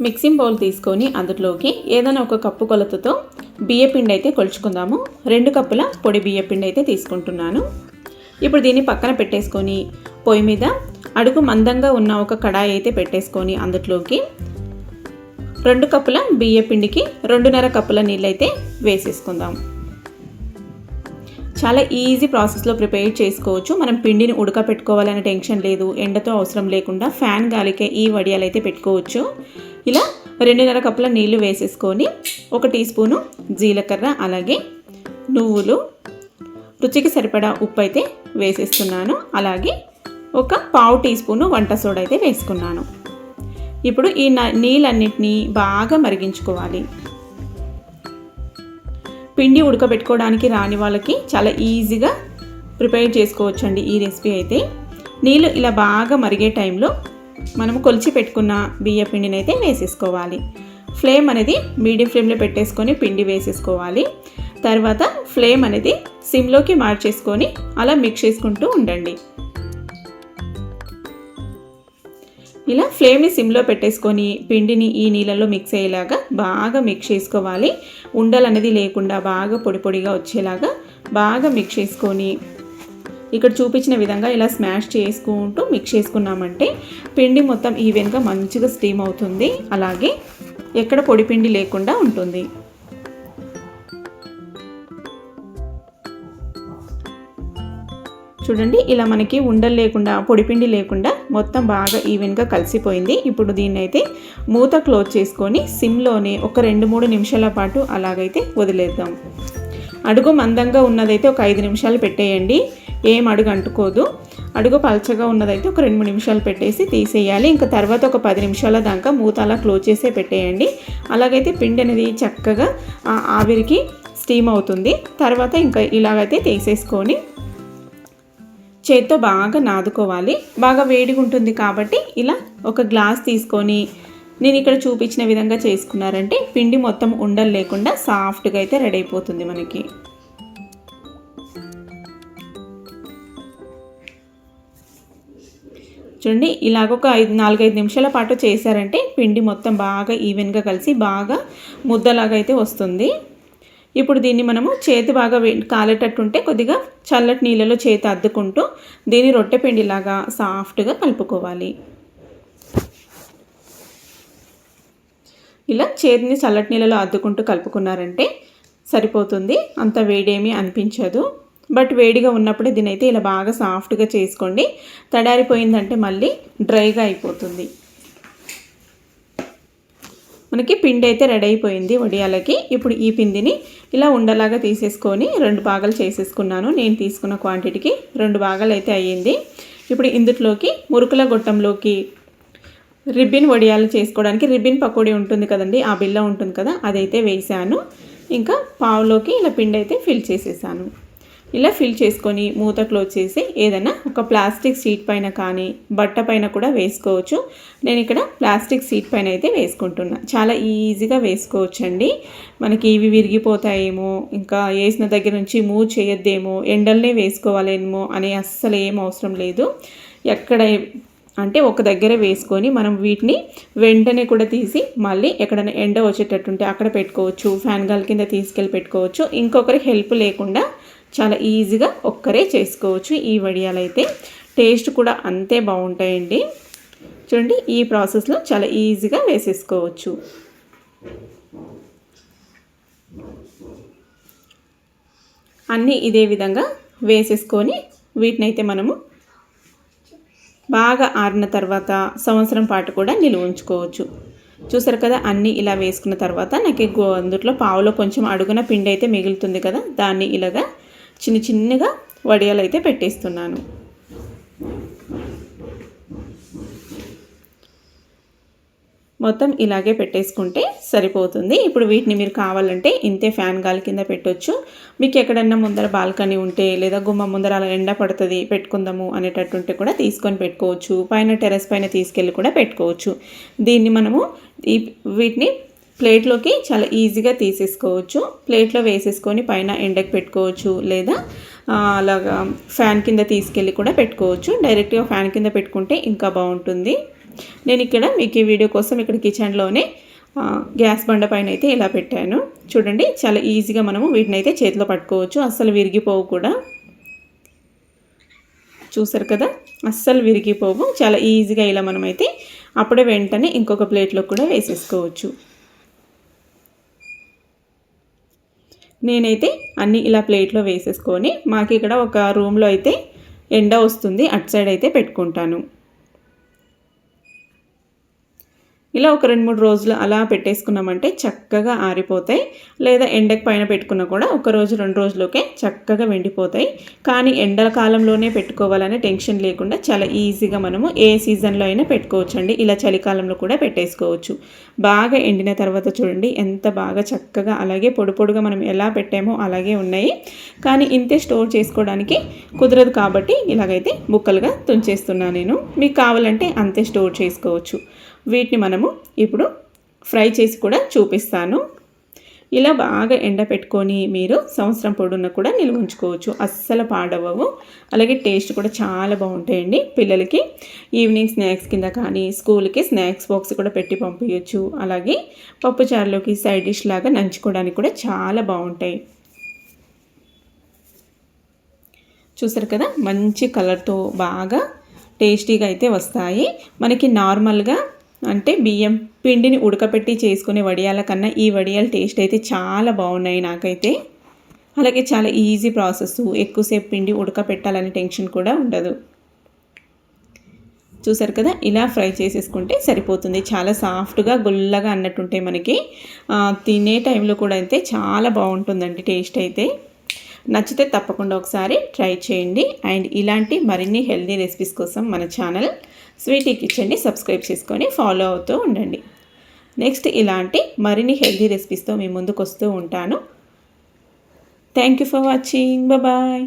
Mixing bowl తీసుకొని అందులోకి ఏదైనా ఒక కప్పు కొలతతో బియ్యపిండి అయితే కొలుచుకుందాము. రెండు కప్పుల పొడి బియ్యపిండి అయితే తీసుకుంటున్నాను. ఇప్పుడు దీన్ని పక్కన పెట్టేసుకొని పొయ్యి మీద అడుగు మందంగా ఉన్న ఒక కడాయి అయితే పెట్టేసుకొని అందులోకి రెండు కప్పుల బియ్యపిండికి రెండున్నర కప్పుల నీళ్ళు అయితే వేసేసుకుందాం. చాలా ఈజీ ప్రాసెస్లో ప్రిపేర్ చేసుకోవచ్చు. మనం పిండిని ఉడకపెట్టుకోవాలనే టెన్షన్ లేదు. ఎండతో అవసరం లేకుండా ఫ్యాన్ గాలికే ఈ వడియాలు అయితే పెట్టుకోవచ్చు. ఇలా రెండున్నర కప్పుల నీళ్ళు వేసేసుకొని ఒక టీ స్పూను జీలకర్ర అలాగే నువ్వులు. రుచికి సరిపడా ఉప్పు అయితే వేసేస్తున్నాను. అలాగే ఒక పావు టీ స్పూను వంట సోడా అయితే వేసుకున్నాను. ఇప్పుడు ఈ నీళ్ళన్నిటినీ బాగా మరిగించుకోవాలి. పిండి ఉడకబెట్టుకోవడానికి రాని వాళ్ళకి చాలా ఈజీగా ప్రిపేర్ చేసుకోవచ్చండి ఈ రెసిపీ అయితే. నీళ్ళు ఇలా బాగా మరిగే టైంలో మనం కొలిచి పెట్టుకున్న బియ్య పిండిని అయితే వేసేసుకోవాలి. ఫ్లేమ్ అనేది మీడియం ఫ్లేమ్లో పెట్టేసుకొని పిండి వేసేసుకోవాలి. తర్వాత ఫ్లేమ్ అనేది సిమ్లోకి మార్చేసుకొని అలా మిక్స్ చేసుకుంటూ ఉండండి. ఇలా ఫ్లేమ్ని సిమ్లో పెట్టేసుకొని పిండిని ఈ నీళ్ళలో మిక్స్ అయ్యేలాగా బాగా మిక్స్ చేసుకోవాలి. ఉండలు అనేది లేకుండా బాగా పొడి పొడిగా వచ్చేలాగా బాగా మిక్స్ చేసుకొని ఇక్కడ చూపించిన విధంగా ఇలా స్మాష్ చేసుకుంటూ మిక్స్ చేసుకున్నామంటే పిండి మొత్తం ఈవెన్గా మంచిగా స్టీమ్ అవుతుంది. అలాగే ఎక్కడ పొడి పిండి లేకుండా ఉంటుంది. చూడండి ఇలా మనకి ఉండలు లేకుండా పొడిపిండి లేకుండా మొత్తం బాగా ఈవెన్గా కలిసిపోయింది. ఇప్పుడు దీన్ని అయితే మూత క్లోజ్ చేసుకొని సిమ్లోనే ఒక రెండు మూడు నిమిషాల పాటు అలాగైతే వదిలేద్దాం. అడుగు మందంగా ఉన్నదైతే ఒక ఐదు నిమిషాలు పెట్టేయండి. ఏం అడుగు అంటుకోదు. అడుగు పలచగా ఉన్నదైతే ఒక రెండు మూడు నిమిషాలు పెట్టేసి తీసేయాలి. ఇంకా తర్వాత ఒక పది నిమిషాల దాకా మూత అలా క్లోజ్ చేసే పెట్టేయండి. అలాగైతే పిండి అనేది చక్కగా ఆవిరికి స్టీమ్ అవుతుంది. తర్వాత ఇంకా ఇలాగైతే తీసేసుకొని చేత్తో బాగా నాదుకోవాలి. బాగా వేడిగా ఉంటుంది కాబట్టి ఇలా ఒక గ్లాస్ తీసుకొని నేను ఇక్కడ చూపించిన విధంగా చేసుకున్నారంటే పిండి మొత్తం ఉండలు లేకుండా సాఫ్ట్గా అయితే రెడీ అయిపోతుంది మనకి. చూడండి ఇలాగ ఒక ఐదు నాలుగైదు నిమిషాల పాటు చేశారంటే పిండి మొత్తం బాగా ఈవెన్గా కలిసి బాగా ముద్దలాగా అయితే వస్తుంది. ఇప్పుడు దీన్ని మనము చేతి బాగా కాలేటట్టు ఉంటే కొద్దిగా చల్లటి నీళ్ళలో చేతి అద్దుకుంటూ దీన్ని రొట్టె పిండిలాగా సాఫ్ట్గా కలుపుకోవాలి. ఇలా చేతిని చల్లటి నీళ్ళలో అద్దుకుంటూ కలుపుకున్నారంటే సరిపోతుంది. అంత వేడేమీ అనిపించదు. బట్ వేడిగా ఉన్నప్పుడే దీని అయితే ఇలా బాగా సాఫ్ట్గా చేసుకోండి. తడారిపోయిందంటే మళ్ళీ డ్రైగా అయిపోతుంది. మనకి పిండి అయితే రెడీ అయిపోయింది వడియాలకి. ఇప్పుడు ఈ పిండిని ఇలా ఉండలాగా తీసేసుకొని రెండు భాగాలు చేసేసుకున్నాను. నేను తీసుకున్న క్వాంటిటీకి రెండు భాగాలు అయితే అయ్యింది. ఇప్పుడు ఇందులోకి మురుకుల గొట్టంలోకి రిబ్బిన్ వడియాలు చేసుకోవడానికి రిబ్బిన్ పకోడీ ఉంటుంది కదండి ఆ బిల్ల ఉంటుంది కదా అదైతే వేసాను ఇంకా పావులోకి ఇలా పిండి అయితే ఫిల్ చేసేసాను. ఇలా ఫిల్ చేసుకొని మూత క్లోజ్ చేసి ఏదైనా ఒక ప్లాస్టిక్ సీట్ పైన కానీ బట్ట పైన కూడా వేసుకోవచ్చు. నేను ఇక్కడ ప్లాస్టిక్ సీట్ పైన అయితే వేసుకుంటున్నా. చాలా ఈజీగా వేసుకోవచ్చండి. మనకి ఇవి విరిగిపోతాయేమో ఇంకా వేసిన దగ్గర నుంచి మూవ్ చేయొద్దేమో ఎండల్నే వేసుకోవాలేమో అనే అస్సలు ఏం అవసరం లేదు. ఎక్కడ అంటే ఒక దగ్గర వేసుకొని మనం వీటిని వెంటనే కూడా తీసి మళ్ళీ ఎక్కడైనా ఎండ వచ్చేటట్టుంటే అక్కడ పెట్టుకోవచ్చు. ఫ్యాన్ గాల్ కింద తీసుకెళ్ళి పెట్టుకోవచ్చు. ఇంకొకరి హెల్ప్ లేకుండా చాలా ఈజీగా ఒక్కరే చేసుకోవచ్చు ఈ వడియాలు అయితే టేస్ట్ కూడా అంతే బాగుంటాయండి. చూడండి ఈ ప్రాసెస్లో చాలా ఈజీగా వేసేసుకోవచ్చు. అన్నీ ఇదే విధంగా వేసేసుకొని వీటిని అయితే మనము బాగా ఆరిన తర్వాత సంవత్సరం పాటు కూడా నిలువ ఉంచుకోవచ్చు. చూసారు కదా అన్నీ ఇలా వేసుకున్న తర్వాత నాకు అందుట్లో పావులో కొంచెం అడుగున పిండి అయితే మిగులుతుంది కదా దాన్ని ఇలాగా చిన్న చిన్నగా వడియాలు అయితే పెట్టేస్తున్నాను. మొత్తం ఇలాగే పెట్టేసుకుంటే సరిపోతుంది. ఇప్పుడు వీటిని మీరు కావాలంటే ఇంతే ఫ్యాన్ గాలి కింద పెట్టొచ్చు. మీకు ఎక్కడన్నా ముందర బాల్కనీ ఉంటే లేదా గుమ్మ ముందర అలా ఎండ పడుతుంది పెట్టుకుందాము అనేటట్టుంటే కూడా తీసుకొని పెట్టుకోవచ్చు. పైన టెరెస్ పైన తీసుకెళ్ళి కూడా పెట్టుకోవచ్చు. దీన్ని మనము ఈ వీటిని ప్లేట్లోకి చాలా ఈజీగా తీసేసుకోవచ్చు. ప్లేట్లో వేసేసుకొని పైన ఎండకు పెట్టుకోవచ్చు లేదా అలాగా ఫ్యాన్ కింద తీసుకెళ్ళి కూడా పెట్టుకోవచ్చు. డైరెక్ట్గా ఫ్యాన్ కింద పెట్టుకుంటే ఇంకా బాగుంటుంది. నేను ఇక్కడ మీకు ఈ వీడియో కోసం ఇక్కడ కిచెన్లోనే గ్యాస్ బండ పైన అయితే ఇలా పెట్టాను. చూడండి చాలా ఈజీగా మనము వీటిని అయితే చేతిలో పట్టుకోవచ్చు. అస్సలు విరిగిపోవు కూడా. చూసారు కదా? అస్సలు విరిగిపోవు. చాలా ఈజీగా ఇలా మనమైతే అప్పుడే వెంటనే ఇంకొక ప్లేట్లో కూడా వేసేసుకోవచ్చు. నేనైతే అన్నీ ఇలా ప్లేట్లో వేసేసుకొని మాకు ఇక్కడ ఒక రూమ్లో అయితే ఎండ వస్తుంది అటు సైడ్ అయితే పెట్టుకుంటాను. ఇలా ఒక రెండు మూడు రోజులు అలా పెట్టేసుకున్నామంటే చక్కగా ఆరిపోతాయి. లేదా ఎండకు పైన పెట్టుకున్నా కూడా ఒక రోజు రెండు రోజులకే చక్కగా వెండిపోతాయి. కానీ ఎండల కాలంలోనే పెట్టుకోవాలనే టెన్షన్ లేకుండా చాలా ఈజీగా మనము ఏ సీజన్లో అయినా పెట్టుకోవచ్చు అండి ఇలా చలికాలంలో కూడా పెట్టేసుకోవచ్చు. బాగా ఎండిన తర్వాత చూడండి ఎంత బాగా చక్కగా అలాగే పొడి పొడిగా మనం ఎలా పెట్టామో అలాగే ఉన్నాయి. కానీ ఇంతే స్టోర్ చేసుకోవడానికి కుదరదు కాబట్టి ఇలాగైతే ముక్కలుగా తుంచేస్తున్నాను నేను. మీకు కావాలంటే అంతే స్టోర్ చేసుకోవచ్చు. వీటిని మనము ఇప్పుడు ఫ్రై చేసి కూడా చూపిస్తాను. ఇలా బాగా ఎండపెట్టుకొని మీరు సంవత్సరం పొడున్న కూడా నిల్వ ఉంచుకోవచ్చు. అస్సలు పాడవవు అలాగే టేస్ట్ కూడా చాలా బాగుంటాయండి పిల్లలకి. ఈవినింగ్ స్నాక్స్ కింద కానీ స్కూల్కి స్నాక్స్ బాక్స్ కూడా పెట్టి పంపించవచ్చు అలాగే పప్పుచారులోకి సైడ్ డిష్ లాగా నంచుకోవడానికి కూడా చాలా బాగుంటాయి. చూసారు కదా? మంచి కలర్తో బాగా టేస్టీగా అయితే వస్తాయి. మనకి నార్మల్గా అంటే బియ్యం పిండిని ఉడకపెట్టి చేసుకునే వడియాల కన్నా ఈ వడియాల టేస్ట్ అయితే చాలా బాగున్నాయి నాకైతే. అలాగే చాలా ఈజీ ప్రాసెస్. ఎక్కువసేపు పిండి ఉడకపెట్టాలనే టెన్షన్ కూడా ఉండదు. చూసారు కదా? ఇలా ఫ్రై చేసేసుకుంటే సరిపోతుంది. చాలా సాఫ్ట్గా గుల్లగా అన్నట్టుంటే మనకి తినే టైంలో కూడా అయితే చాలా బాగుంటుందండి టేస్ట్ అయితే. నచ్చితే తప్పకుండా ఒకసారి ట్రై చేయండి. అండ్ ఇలాంటి మరిన్ని హెల్దీ రెసిపీస్ కోసం మన ఛానల్ స్వీటీ కిచెన్ని సబ్స్క్రైబ్ చేసుకొని ఫాలో అవుతూ ఉండండి. నెక్స్ట్ ఇలాంటి మరిన్ని హెల్దీ రెసిపీస్తో మీ ముందుకు వస్తూ ఉంటాను. Thank you for watching. Bye.